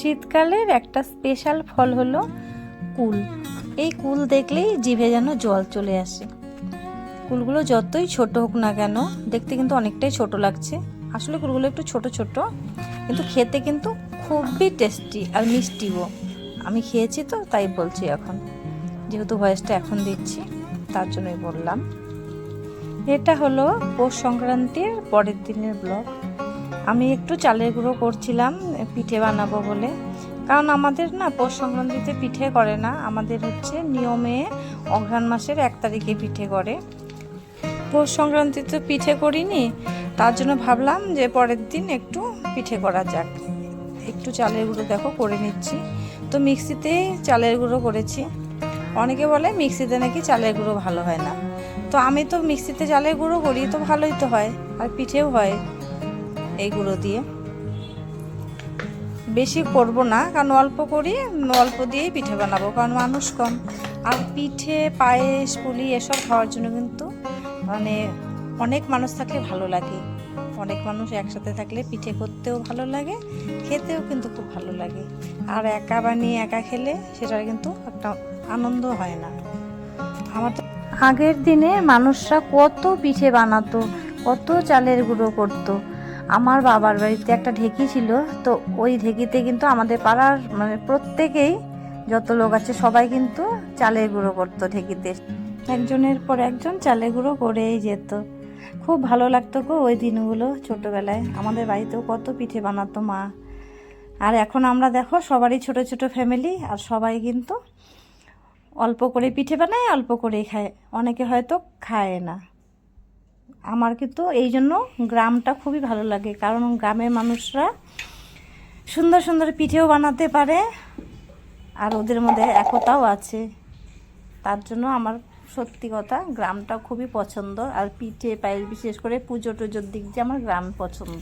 শীতকালের একটা স্পেশাল ফল হলো কুল। এই কুল দেখলেই জিভে যেন জল চলে আসে। কুলগুলো যতই ছোট হোক না কেন, দেখতে কিন্তু অনেকটাই ছোট লাগছে। আসলে কুলগুলো একটু ছোট ছোট, কিন্তু খেতে কিন্তু খুবই টেস্টি আর মিষ্টিও। আমি খেয়েছি তো, তাই বলছি এখন। যেহেতু ভয়েসটা এখন দিচ্ছি, তার জন্যই বললাম। এটা হলো পৌষ সংক্রান্তির পরের দিনের ব্লগ আমি একটু চালের গুঁড়ো করছিলাম, পিঠে বানাবো বলে। কারণ আমাদের না পৌষ সংক্রান্তিতে পিঠে করে না, আমাদের হচ্ছে নিয়মে অঘ্রাণ মাসের এক তারিখে পিঠে করে। পৌষ সংক্রান্তিতে পিঠে করিনি, তার জন্য ভাবলাম যে পরের দিন একটু পিঠে করা যাক। একটু চালের গুঁড়ো দেখো, করে নিচ্ছি। তো মিক্সিতে চালের গুঁড়ো করেছি। অনেকে বলে মিক্সিতে নাকি চালের গুঁড়ো ভালো হয় না। তো আমি তো মিক্সিতে চালের গুঁড়ো করি, তো ভালোই তো হয়, আর পিঠেও হয়। এই গুঁড়ো দিয়ে। বেশি করব না, কারণ অল্প করি, অল্প দিয়েই পিঠে বানাবো, কারণ মানুষ কম। আর পিঠে, পায়েস, পুলি এসব খাওয়ার জন্য কিন্তু মানে অনেক মানুষ থাকলে ভালো লাগে। অনেক মানুষ একসাথে থাকলে পিঠে করতেও ভালো লাগে, খেতেও কিন্তু খুব ভালো লাগে। আর একা বানিয়ে একা খেলে সেটার কিন্তু একটা আনন্দ হয় না। আমার আগের দিনে মানুষরা কত পিঠে বানাতো, কত চালের গুঁড়ো করতো। আমার বাবার বাড়িতে একটা ঢেকি ছিল, তো ওই ঢেকিতে কিন্তু আমাদের পাড়ার মানে প্রত্যেকেই যত লোক আছে সবাই কিন্তু চালের গুঁড়ো করতো ঢেকিতে। একজনের পর একজন চালের গুঁড়ো করেই যেত। খুব ভালো লাগতো গো ওই দিনগুলো ছোটোবেলায়। আমাদের বাড়িতেও কত পিঠে বানাতো মা। আর এখন আমরা দেখো সবারই ছোট ছোট ফ্যামিলি আর সবাই কিন্তু অল্প করে পিঠে বানায়, অল্প করেই খায়। অনেকে হয়তো খায় না। আমার কিন্তু এই জন্য গ্রামটা খুবই ভালো লাগে। কারণ গ্রামের মানুষরা সুন্দর সুন্দর পিঠেও বানাতে পারে আর ওদের মধ্যে একতাও আছে। তার জন্য আমার সত্যি কথা গ্রামটা খুবই পছন্দ। আর পিঠে পায়েস বিশেষ করে পুজো টুজোর দিক দিয়ে আমার গ্রাম পছন্দ।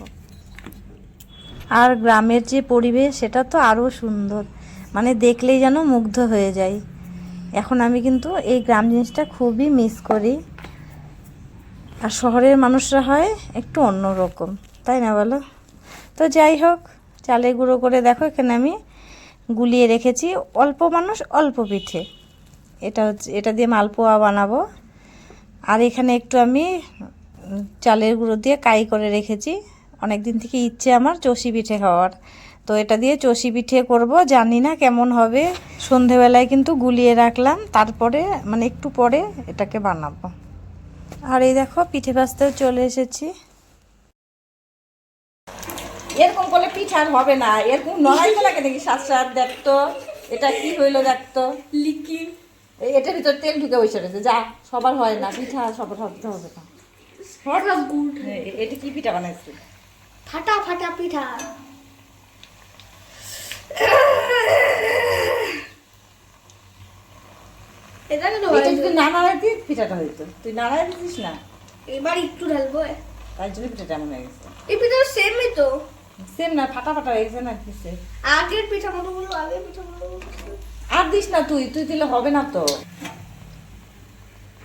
আর গ্রামের যে পরিবেশ, সেটা তো আরও সুন্দর। মানে দেখলেই যেন মুগ্ধ হয়ে যায় এখন আমি কিন্তু এই গ্রাম জিনিসটা খুবই মিস করি। আর শহরের মানুষরা হয় একটু অন্যরকম তাই না বলো? তো যাই হোক চালে গুঁড়ো করে দেখো, এখানে আমি গুলিয়ে রেখেছি। অল্প মানুষ, অল্প পিঠে। এটা হচ্ছে, এটা দিয়ে মালপোয়া বানাবো। আর এখানে একটু আমি চালের গুঁড়ো দিয়ে কাই করে রেখেছি। অনেক দিন থেকে ইচ্ছে আমার চষি পিঠে খাওয়ার। তো এটা দিয়ে চষি পিঠে করব, জানি না কেমন হবে। সন্ধেবেলায় কিন্তু গুলিয়ে রাখলাম, তারপরে মানে একটু পরে এটাকে বানাবো। আর এই দেখো পিঠে ভাজতেও চলে এসেছি। এরকম করলে পিঠা আর হবে না। এরকম নড়াইতে লাগে নাকি সাত সাত দেখতো। এটা কি হইল দেখতো। লিকি। এটার ভিতর তেল ঢুকে বসে রয়েছে। যা সবার হয় না। পিঠা সবার হবে না। এ- এটা কি পিঠা বানাইছে? ফাটা ফাটা পিঠা। এটা কেন এটা যদি না নাড়াই দিস পিঠাটা হইতো। তুই নাড়াই দিস না? এবার একটু ঢালবো। তাই জন্য পিঠাটা এমন হয়ে গেছে। এই পিঠা সেমই তো। সেম না ফাটা ফাটা হয়ে গেছে না কিসে আগের পিঠা মতো বলো আগের পিঠা মতো আর দিস না তুই তুই দিলে হবে না তো।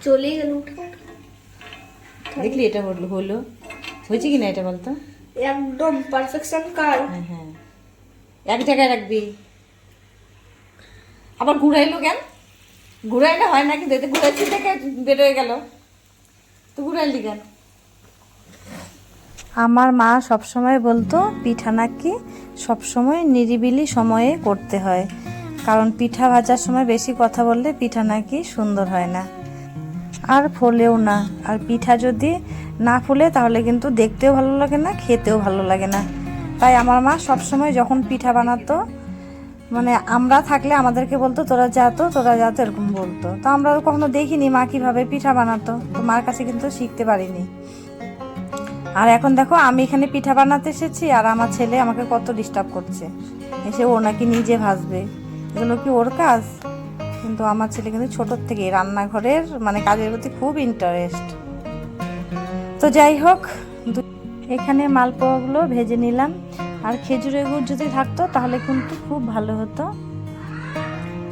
চলেই গেল উঠে। দেখলি এটা হলো হলো। হয়েছে কি না এটা বলতো? একদম পারফেকশন কার? হ্যাঁ হ্যাঁ। এক জায়গায় রাখবি। আবার ঘুরাইলো কেন? ঘুরাইলে হয় না, কিন্তু ঘুরাইছি থেকে বেরোয় গেল। তো ঘুরাইলি কেন? আমার মা সবসময় বলতো, পিঠা নাকি সবসময় নিরিবিলি সময়ে করতে হয়। কারণ পিঠা ভাজার সময় বেশি কথা বললে পিঠা নাকি সুন্দর হয় না। আর ফোলেও না। আর পিঠা যদি না ফুলে, তাহলে কিন্তু দেখতেও ভালো লাগে না, খেতেও ভালো লাগে না। তাই আমার মা সবসময় যখন পিঠা বানাতো মানে আমরা থাকলে আমাদেরকে বলতো, তোরা যা তো, তোরা যা তো, এরকম বলতো। তো আমরা কখনো দেখিনি মা কীভাবে পিঠা বানাতো। তো মার কাছে কিন্তু শিখতে পারিনি। আর এখন দেখো, আমি এখানে পিঠা বানাতে এসেছি আর আমার ছেলে আমাকে কত ডিস্টার্ব করছে। এসে ও নাকি নিজে ভাসবে এগুলো কি ওর কাজ? কিন্তু আমার ছেলে কিন্তু ছোটোর থেকেই রান্নাঘরের মানে কাজের প্রতি খুব ইন্টারেস্ট তো যাই হোক এখানে মালপোয়াগুলো ভেজে নিলাম। আর খেজুরের গুড় যদি থাকতো, তাহলে কিন্তু খুব ভালো হতো।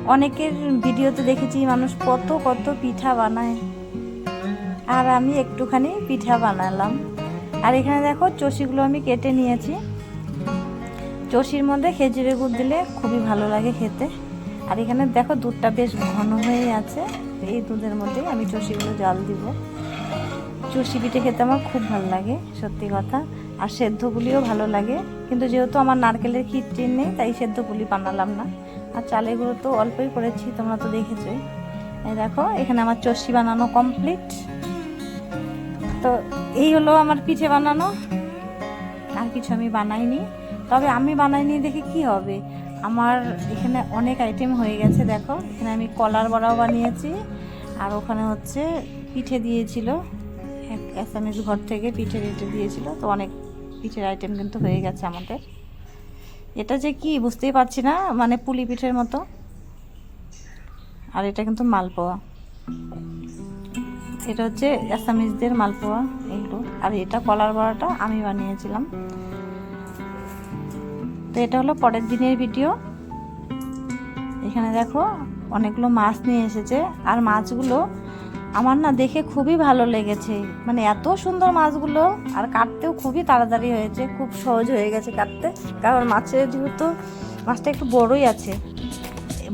অনেকের ভিডিওতে দেখেছি মানুষ কত কত পিঠা বানায়। আর আমি একটুখানি পিঠা বানালাম। আর এখানে দেখো, চষিগুলো আমি কেটে নিয়েছি। চষির মধ্যে খেজুরের গুড় দিলে খুবই ভালো লাগে খেতে। আর এখানে দেখো, দুধটা বেশ ঘন হয়ে আছে। এই দুধের মধ্যেই আমি চষিগুলো জল দিব। চষি পিঠে খেতে আমার খুব ভালো লাগে, সত্যি কথা। আর সেদ্ধ পুলিও ভালো লাগে। কিন্তু যেহেতু আমার নারকেলের খিচড়ি নেই, তাই সেদ্ধ পুলি বানালাম না। আর চালের গুঁড়ো তো অল্পই করেছি, তোমরা তো দেখেছোই এই দেখো, এখানে আমার চষি বানানো কমপ্লিট তো এই হলো আমার পিঠে বানানো। আর কিছু আমি বানাইনি। তবে আমি বানাইনি দেখে কি হবে? আমার এখানে অনেক আইটেম হয়ে গেছে, দেখো। এখানে আমি কলার বড়াও বানিয়েছি। আর ওখানে হচ্ছে পিঠে দিয়েছিল। এক এসামিস ঘর থেকে পিঠে রেটে দিয়েছিল, তো অনেক পিঠের আইটেম কিন্তু হয়ে গেছে আমাদের। এটা যে কি, বুঝতেই পারছি না মানে পুলি পিঠের মতো। আর এটা কিন্তু মালপোয়া। এটা হচ্ছে অ্যাসামিজদের মালপোয়া এগুলো আর এটা কলার বড়াটা আমি বানিয়েছিলাম। তো এটা হলো পরের দিনের ভিডিও। এখানে দেখো, অনেকগুলো মাছ নিয়ে এসেছে। আর মাছগুলো আমার না দেখে খুবই ভালো লেগেছে। মানে এত সুন্দর মাছগুলো, আর কাটতেও খুবই তাড়াতাড়ি হয়েছে, খুব সহজ হয়ে গেছে কাটতে। কারণ মাছের যেহেতু মাছটা একটু বড়ই আছে,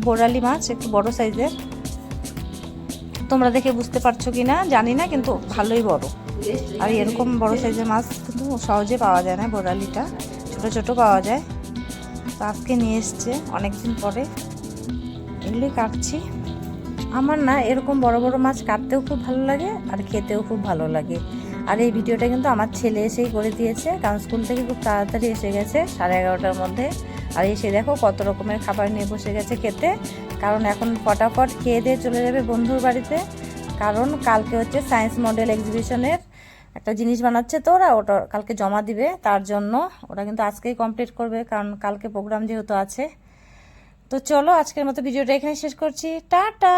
বোরালি মাছ, একটু বড় সাইজের। তোমরা দেখে বুঝতে পারছ কি না জানি না, কিন্তু ভালোই বড়। আর এরকম বড় সাইজের মাছ কিন্তু সহজে পাওয়া যায় না, বোরালিটা। ছোট ছোট পাওয়া যায়। তো আজকে নিয়ে এসছে অনেকদিন পরে। এগুলোই কাটছি। আমার না এরকম বড় বড় মাছ কাটতেও খুব ভালো লাগে আর খেতেও খুব ভালো লাগে। আর এই ভিডিওটা কিন্তু আমার ছেলে এসেই করে দিয়েছে, কারণ স্কুল থেকে খুব তাড়াতাড়ি এসে গেছে সাড়ে এগারোটার মধ্যে। আর এসে দেখো কত রকমের খাবার নিয়ে বসে গেছে খেতে। কারণ এখন ফটাফট খেয়ে দিয়ে চলে যাবে বন্ধুর বাড়িতে। কারণ কালকে হচ্ছে সায়েন্স মডেল এক্সিবিশনের একটা জিনিস বানাচ্ছে তো ওরা, ওটা কালকে জমা দিবে, তার জন্য ওরা কিন্তু আজকেই কমপ্লিট করবে, কারণ কালকে প্রোগ্রাম যেহেতু আছে। তো চলো আজকের মতো ভিডিওটা এখানে শেষ করছি। টাটা!